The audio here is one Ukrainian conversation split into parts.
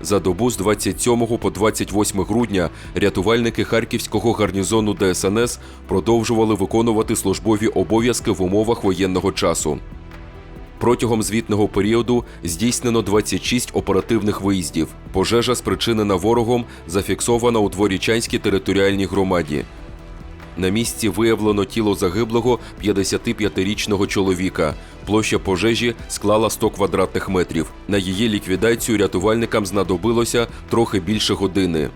За добу з 27 по 28 грудня рятувальники харківського гарнізону ДСНС продовжували виконувати службові обов'язки в умовах воєнного часу. Протягом звітного періоду здійснено 26 оперативних виїздів. Пожежа, спричинена ворогом, зафіксована у Дворічанській територіальній громаді. На місці виявлено тіло загиблого 55-річного чоловіка. Площа пожежі склала 100 квадратних метрів. На її ліквідацію рятувальникам знадобилося трохи більше години.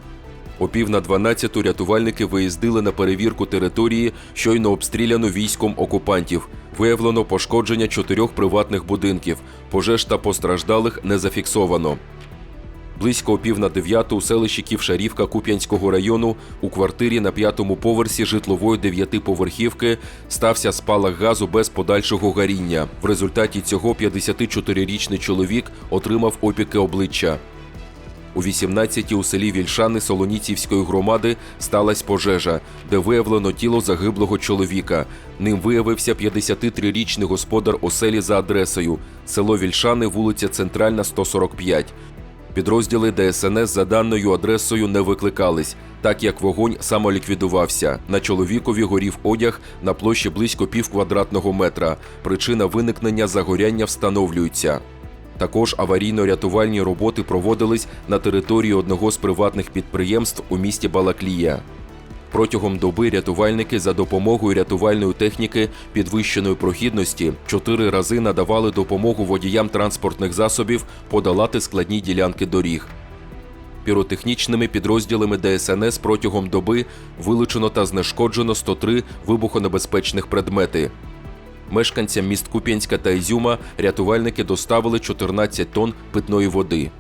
О пів на 12 рятувальники виїздили на перевірку території, щойно обстріляно військом окупантів. Виявлено пошкодження чотирьох приватних будинків. Пожеж та постраждалих не зафіксовано. Близько пів на дев'яту у селищі Ківшарівка Куп'янського району у квартирі на п'ятому поверсі житлової дев'ятиповерхівки стався спалах газу без подальшого горіння. В результаті цього 54-річний чоловік отримав опіки обличчя. У 18-ті у селі Вільшани Солоніцівської громади сталася пожежа, де виявлено тіло загиблого чоловіка. Ним виявився 53-річний господар оселі за адресою село Вільшани, вулиця Центральна, 145. Підрозділи ДСНС за даною адресою не викликались, так як вогонь самоліквідувався. На чоловікові горів одяг на площі близько пів квадратного метра. Причина виникнення загоряння встановлюється. Також аварійно-рятувальні роботи проводились на території одного з приватних підприємств у місті Балаклія. Протягом доби рятувальники за допомогою рятувальної техніки підвищеної прохідності чотири рази надавали допомогу водіям транспортних засобів подолати складні ділянки доріг. Піротехнічними підрозділами ДСНС протягом доби вилучено та знешкоджено 103 вибухонебезпечних предмети. Мешканцям міст Куп'янська та Ізюма рятувальники доставили 14 тонн питної води.